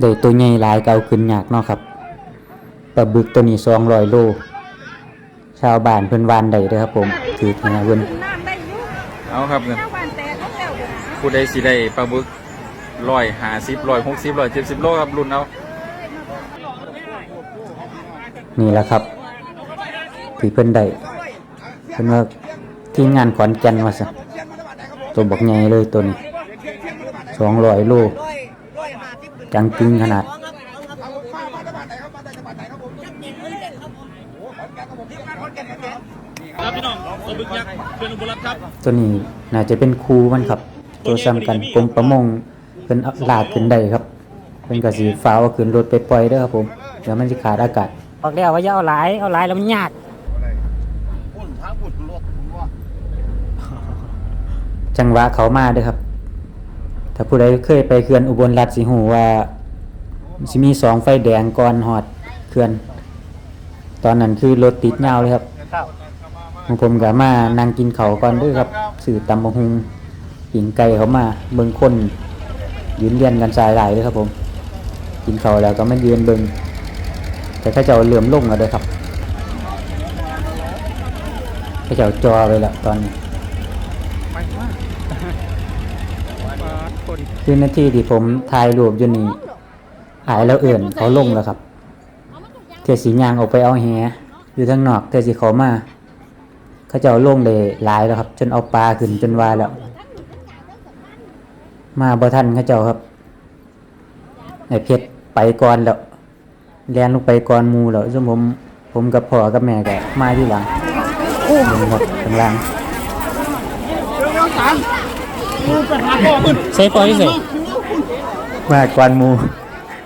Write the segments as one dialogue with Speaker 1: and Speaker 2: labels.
Speaker 1: ได้ตัวใหญ่หลายก็เอาขึ้นยากเนาะครับปลาบึกตัวนี้200โล ชาวบ้านเพิ่นวานได้เด้อครับผมถือแหเพิ่น
Speaker 2: น้ำได้อยู่
Speaker 3: เอาครับเงิน
Speaker 2: น้ำหวานแต่เขาแล้วอยู่นะ
Speaker 3: ผู้ใดสิได้ปลาบึกร้อยห้าสิบร้อยหกสิบร้อยเจ็ดสิบโลครับรุ่นเอา
Speaker 1: นี่แหละครับที่เพิ่นได้เพิ่นว่าทีมงานขอนแก่นว่าซะตัวบักใหญ่เลยตัวนี้200โลจังกึงขนาด
Speaker 4: ครับพี่น้องปลาบึกยักษ์เป็นอุบลรัตน์ครับ
Speaker 1: ตัวนี้น่าจะเป็นครูมันครับ ตัวซ้ำกันกรมประมงเพิ่นเอาลากขึ้นได้ครับเพิ่นก็สิฟ้าวเอาขึ้นรถไปปล่อยเด้อครับผมเดี๋ยวมันสิขาดอากาศบอกแล้วว่าอย่าเอาหลายเอาหลายแล้วมันยากจังหวะเขามาเด้อครับ ถ้าผู้ใดเคยไปเขื่อนอุบลรัฐสิฮู้ว่าสิมีสองไฟแดงก่อนฮอดเขื่อน ตอนนั้นคือรถติดยาวเลยครับองผมก็มานั่งกินเขาก่อนด้วยครับสื่อตำบะฮุงปิ่งไก่เขามาเบิ่งคนยืนเรียนกันสายหลายเลยครับผม กินเขาแล้วก็ไม่ยืนเบิ่งแต่ถ้าเจ้าเหลื่อมลงแล้วเด้ครับถ้าเจ้าจอไปแล้วตอนนี้ คือนาทีที่ผมถ่ายรูปอยู่นี่หายแล้วเอื่นเขาลงแล้วครับเทสียางออกไปเอาแหอยู่ทางนอกเทสีเขามา เขาจะเอาลงเลยหลายแล้วครับ จนเอาปลาขึ้นจนวายแล้ว มาบ่ทันเขาเจ้าครับไอ้เพชรไปก่อนแล้วแลนลงไปก่อนหมูแล้วซึ่งผมผมกับพ่อกับแม่ก็มาที่หลังโอ้หมดข้างล่าง ใส่ปอยใส่มาก่อนมู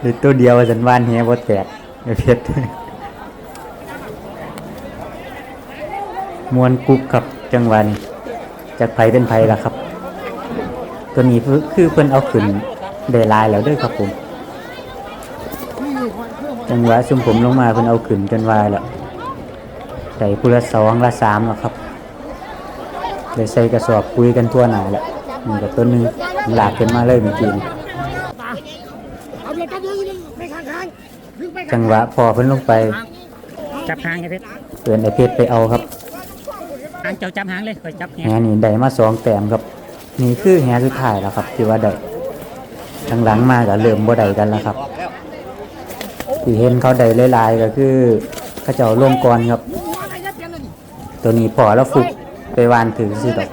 Speaker 1: หรือตัวเดียวสันวานเฮียบ่แตกไอเพชรมวนกุ๊กครับจังหวะนี้จากไผเป็นไผละครับ ตัวนี้คือคือเพิ่นเอาขึ้นได้ลายแล้วด้วยครับผมจังหวะซุมผมลงมาเพิ่นเอาขึ้นจนวายแล้วใส่ผู้ละสองละสามแล้วครับเลยใส่กระสอบคุยกันทั่วหนาแล้ว นี่กับตัวหนึงหลากขึ้นมาเลยเมื่อกี้นี้จังหวะพอเพิ่นลงไป
Speaker 5: จับหางไอ้เพชร
Speaker 1: เตือนไอเพชรไปเอาครับ
Speaker 5: หางเจ้าจับหางเลยคอยจับแห
Speaker 1: แหนี่ได้มาสองแต้มครับ นี่คือแหสุดท้ายแล้วครับ ที่ว่าได้ทางหลังมาก็เริ่มบ่ได้กันแล้วครับที่เห็นเขาได้หลายๆก็คือเขาเจ้าลงก่อนครับ ตัวนี้พอแล้วฝึกไปวานถือสิดอก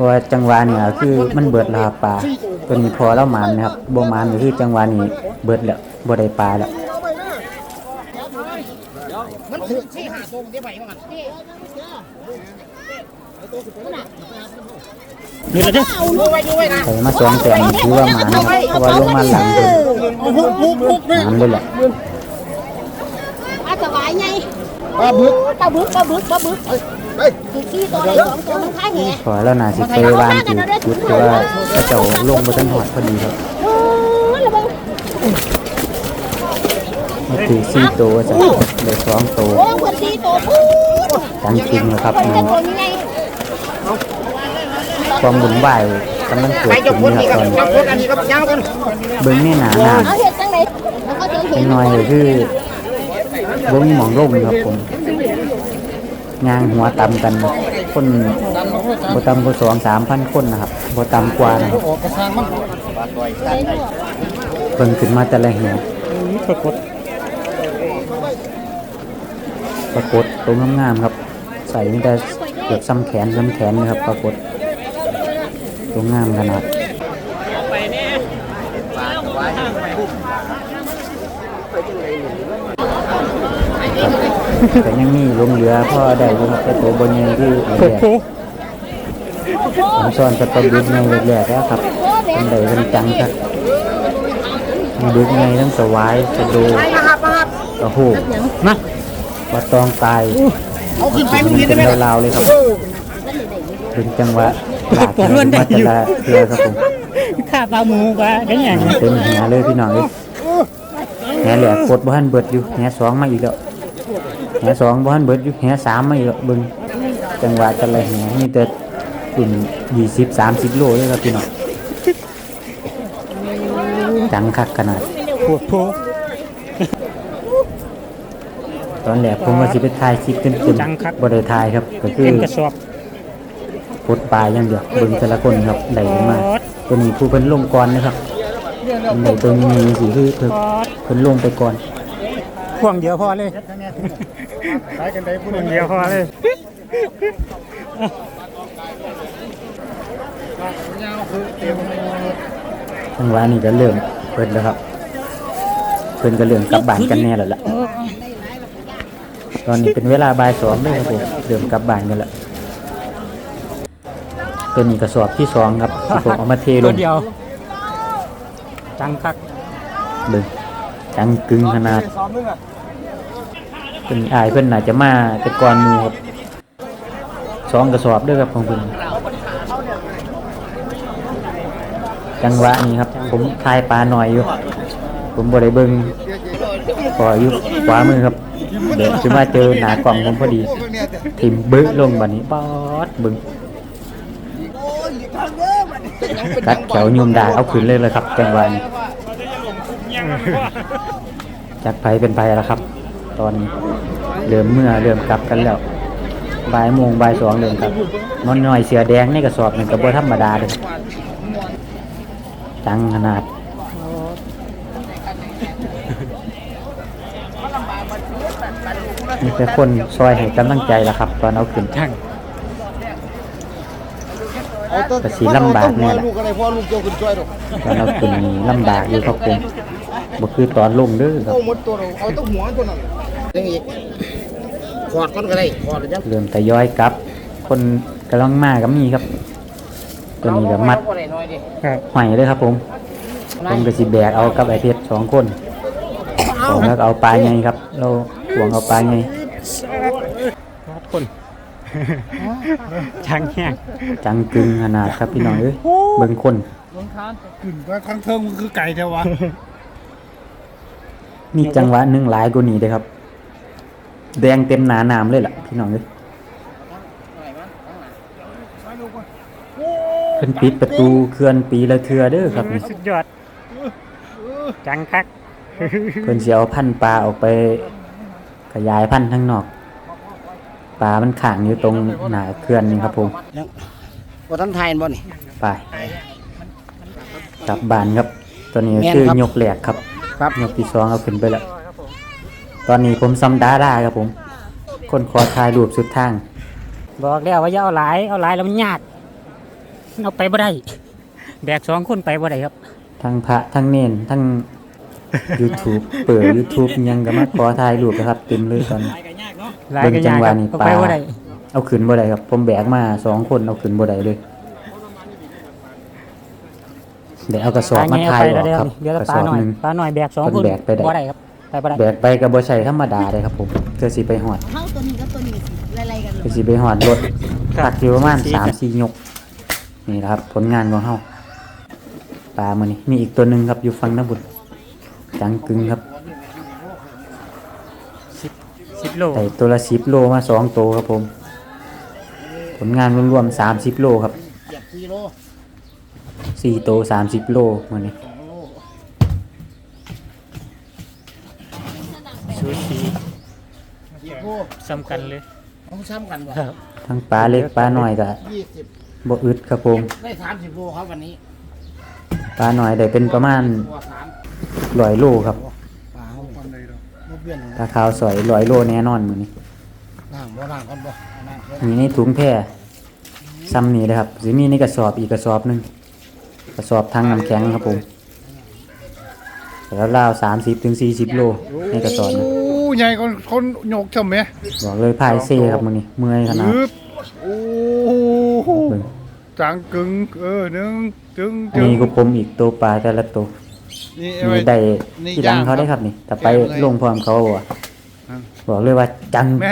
Speaker 1: เพราะว่าจังหวะเนี่ยคือมันเบิดแลวครับปลาตัวนี้พอแล้วหมันนะครับบ่หมันก็คือจังหวะนี้เบิดแล้วบ่ได้ปลาแล้ว
Speaker 5: นี่ละเด้อ
Speaker 1: ใส่มาสองแต้มถือว่าหมันนะครับเพราะว่าลงมาหลังเพิ่นหมันเลยแหละ
Speaker 6: ปลาสวายไงปลาบึกปลาบึกปลาบึกปลาบึก กี่กี่ตัวเลยสองตัวมันคล้ายแห
Speaker 1: พอแล้วนาสิไปวานถือจุดแต่ว่าเขาเจ้าลงบ่ทันหอดพอดีครับ
Speaker 6: โอ้ยระวัง
Speaker 1: มาถือสี่ตัวจ้ะเดี๋ยสองตัว
Speaker 6: โอ้ยคนดีตัวพูด
Speaker 1: จังจริงนะครับ
Speaker 6: เป็น
Speaker 1: นี่
Speaker 6: ตัวนี้ไง
Speaker 1: ความบุญไหวายกำลังเกิดขึ้นนี่ครับตอนนี้เบิ้งนี่หนาหนา
Speaker 6: เอาเห็ดจังไหนแล้วก็เจอ
Speaker 1: เป็
Speaker 6: เห็
Speaker 1: น
Speaker 6: ด
Speaker 1: หน่อยคือบ่มีหมองร่มครับผม งางหัวตำกันคนบ่ตำกว่าสองสามพันคนนะครับบ่ตำกว่านะครับเพิ่นขึ้นมาแต่ละแหว
Speaker 5: ปรากฏ
Speaker 1: ปรากฏตัวงามๆครับ ใส่นี่แต่เกือบซ้ำแขนซ้ำแขนเลยครับ ปรากฏตัวงามขนาดครับ แต่ยังมีลงเรือพ่อได้อยู่ครับแต่ตัวบนยังที่แรกผมซ่อนสตอบึกในแรกๆแล้วครับเป็นใดเป็นจังครับมีบึกไงทั้งสวายสะดูกระโหกนะปลาตองตายเอาขึ้นไปมันเป็นลาวๆเลยครับเป็นจังหวะหลากเลยมาแต่ละเรือครับผม
Speaker 5: ข้าปลาหมูปลาได้ยัง
Speaker 1: เต็มแหเลยพี่น้องเลยแหเหลือกดบ้านเบิดอยู่แหสองมาอีกแล้ว แหสองบ้านเบิดอยู่แหสามมาอีกแล้วเบึงจังหวะแต่ละแหนี่แต่กลุ่มยี่สิบสามสิบโลเลยครับพี่น้องจังคักขนาด
Speaker 5: ปวดโพ
Speaker 1: ตอนแรกผมว่าสิไปถ่ายคลิปเต็ม
Speaker 5: จังครับ
Speaker 1: ๆบ่ได้ถ่ายครับ ก็คือ
Speaker 5: เต็มกระสอบ
Speaker 1: ปลดปลายอย่างเดียวเบิ่งแต่ละคนครับได้มาตัวนี้ผู้เพิ่นลงก่อนนะครับอันไหนตัวนี้สิคือเพิ่น
Speaker 5: ปอด
Speaker 1: เพิ่นลงไปก่อน
Speaker 5: พ่วงเดียวพอเลย พ่วงเดียวพอเลย
Speaker 1: จังหวะนี้ก็เริ่มเพิ่นแล้วครับ เพิ่นก็เริ่มกลับบ้านกันแน่แล้วล่ะตอนนี้เป็นเวลาบ่ายสองเลยครับผมเริ่มกลับบ้านกันแล้วตัวนี้กระสอบที่สองครับที่ผมเอามาเทล
Speaker 5: ตัว
Speaker 1: ง
Speaker 5: เดียว จังคัก
Speaker 1: เบิ่งจังกึงขนาด เพิ่นอายเพิ่นน่าจะมาแต่ก่อนหมู่ครับสองกระสอบด้วยครับของเพิ่นจังหวะนี้ครับ ผมทายปลาหน่อยอยู่ ผมบ่ได้เบิงพออยู่ขวามือครับ เดี๋ยวจะมาเจอหนากล่องผมพอดี ทิมบึ้ลงบัดนี้ป๊อดเบิ่งกัดแถวยุมดาเอาขึ้นเลยเลยครับจังหวะนี้จากไผเป็นไผแล้วครับ ตอนนี้เริ่มเมื่อเริ่มกลับกันแล้วบ่ายโมงบ่ายสองเริ่มครับนอนน้อยเสือแดงในกระสอบหนึ่งกระบธรรมดาเลยจังขนาดมีแต่คนซอยให้กำลังใจแล้วครับ ตอนเอาขึ้น
Speaker 5: จัง
Speaker 1: ก็สีลำบากเนี่ยแหละ
Speaker 7: ลูกอะไรพ่อลูกเจ้าขึ้นช่วยดอก
Speaker 1: ตอนเอาขึ้นนี่ลำบากอยู่ครับผมบ่คือตอนลงเด้อครับ
Speaker 7: เอาหมดตัวเราเอาแต้องหัวตัวนั้นยังอีกขอดก้อนก็ได้ขอดเลยจ้ะ
Speaker 1: เริ่มแต่ย้อยกลับ คนกำลังมาก็มีครับ ตัวนี้ก็มัด
Speaker 7: เอาได้น้อยดิ
Speaker 5: ครับ
Speaker 1: หอยเลยครับผมผมก็สิแบกเอากับไอเพชรสองคนผมแล้วก็เอาปลาไงครับ เราหวงเอาปลาไง
Speaker 5: คนจังแห้ง
Speaker 1: จังกึงขนาดครับพี่น้องเอ้ยเบิ่งคน
Speaker 7: ขึ้นไปข้างเทิงมันคือไก่เท่าวะ
Speaker 1: มีจังหวะหนึ่งหลายกว่านี้เลยครับ แดงเต็มหนาหนามเลยล่ะพี่น้องเอ้ยเพิ่นปิดประตูเขื่อนปีละเทือเด้อครับนี่
Speaker 5: สุดยอด จังคัก
Speaker 1: เพิ่นสิเอาพันธุ์ปลาออกไป ขยายพันธุ์ข้างนอกปลามันขังอยู่ตรงหน้าเขื่อนนี่ครับผม
Speaker 7: ว่าท่านไทยบ่นี่
Speaker 1: ไปกลับบ้านครับ ตอนนี้
Speaker 7: แม่น
Speaker 1: คือ
Speaker 7: ครับ
Speaker 1: ยกแหลกครับ
Speaker 7: ครับ
Speaker 1: ยกที่สองเอาขึ้นไปแล้ว ตอนนี้ผมซ้ำดาราครับผม คนขอถ่ายรูปสุดทาง
Speaker 5: บอกแล้วว่าอย่าเอาหลายเอาหลายแล้วมันยากมันเอาไปบ่ได้ แบกสองคนไปบ่ได้ครับ
Speaker 1: ทั้งพระทั้งเนนทั้ง YouTube เปิด YouTube ยังก็มาขอถ่ายรูปนะครับเต็มเลยตอนนี้
Speaker 5: หลาย
Speaker 1: เบิ่
Speaker 5: ก็
Speaker 1: งจั
Speaker 5: ยางก
Speaker 1: หวะ
Speaker 5: ครับ
Speaker 1: นี้
Speaker 5: เอา
Speaker 1: ปลา
Speaker 5: ไปบ่ได้
Speaker 1: เอาขึ้นบ่ได้ครับ ผมแบกมาสองคนเอาขึ้นบ่ได้เลยเดี๋ยวเอากระสอบมา
Speaker 5: เอ
Speaker 1: ถ่าย
Speaker 5: ไป
Speaker 1: ออก
Speaker 5: เดี๋ยว
Speaker 1: ครับ
Speaker 5: เดี๋ยว
Speaker 1: กระ
Speaker 5: ป
Speaker 1: ส
Speaker 5: ลา
Speaker 1: อบ
Speaker 5: หน่อย
Speaker 1: หนึ่ง
Speaker 5: ปลาหน่อยแบกสอง
Speaker 1: เพิ่
Speaker 5: คน
Speaker 1: นแบกไปได้
Speaker 5: บ่ได้ครับ ไปบ่ได้
Speaker 1: แบกไปก็บ่ใช่ธรรมดาเลยครับผมเพื่อสิไปหอด
Speaker 6: เท่าตัวนี้กับตัวนี้สิไล่ๆกัน
Speaker 1: ก็สิไปหอดรถตักอยู่ประมาณสามสี่ยก นี่นะครับ ผลงานของเฮาปลามือนี้มีอีกตัวหนึ่งครับอยู่ฝั่งน้ำบุญจังกึงครับ
Speaker 5: สิบโล
Speaker 1: ใส่ตัวละสิบโลมาสองตัวครับผม ผลงานรวมๆสามสิบโลครับ
Speaker 7: เหยียบกิโล
Speaker 1: สี่ตัวสามสิบโลมือนี้
Speaker 7: ยียบโล
Speaker 5: สำคัญเลย
Speaker 7: ต้องซ้ำกันบ่
Speaker 5: ครับ
Speaker 1: ทั้งปลาเล็กปลาหน่อยก็
Speaker 7: ยี่สิบ
Speaker 1: บ่อึดครับผม
Speaker 7: ได้สามสิบโลครับวันนี้
Speaker 1: ปลาหน่อยได้เป็นประมาณ
Speaker 7: ตัวสาม
Speaker 1: ร้อยโลครับ
Speaker 7: ปลาเขาคนใดดอกบ่เปลี่ยนหรอก
Speaker 1: ปลาขาวสอยร้อยโลแน่นอนมือนี้
Speaker 7: น้ำบ่น้ำคนบ่น้ำคน
Speaker 1: มีในถุงแพร่ซ้ำนี่เลยครับสิมีในกระสอบอีกกระสอบหนึ่งกระสอบทางน้ำแข็งครับผมแล้วราวสามสิบถึงสี่สิบโลในกระสอบนะ
Speaker 7: โอ้ ใหญ่คนคนโยกช่ำไหม
Speaker 1: บอกเลยพายเซ่ครับมือนี้เมื่อยขนาด
Speaker 7: อึ๊บโอ้โห
Speaker 1: เบิ่ง
Speaker 7: จางกึ่งเออหนึ่งจึง
Speaker 1: อัน
Speaker 7: จึง
Speaker 1: นี้ก็ผมอีกตัวปลาแต่ละตัว
Speaker 7: นี่เอา
Speaker 1: มี
Speaker 7: ไว้
Speaker 1: ได้
Speaker 7: นี่
Speaker 1: ที่หลัง
Speaker 7: ย่าง
Speaker 1: เขาได้
Speaker 7: ค
Speaker 1: ค
Speaker 7: รั
Speaker 1: รั
Speaker 7: บบ
Speaker 1: นี่แต่ไป
Speaker 7: ย่างเลย
Speaker 1: ลงพร้อมเขาบอก
Speaker 7: อ่า
Speaker 1: บอกเลยว่าจัง
Speaker 7: แม่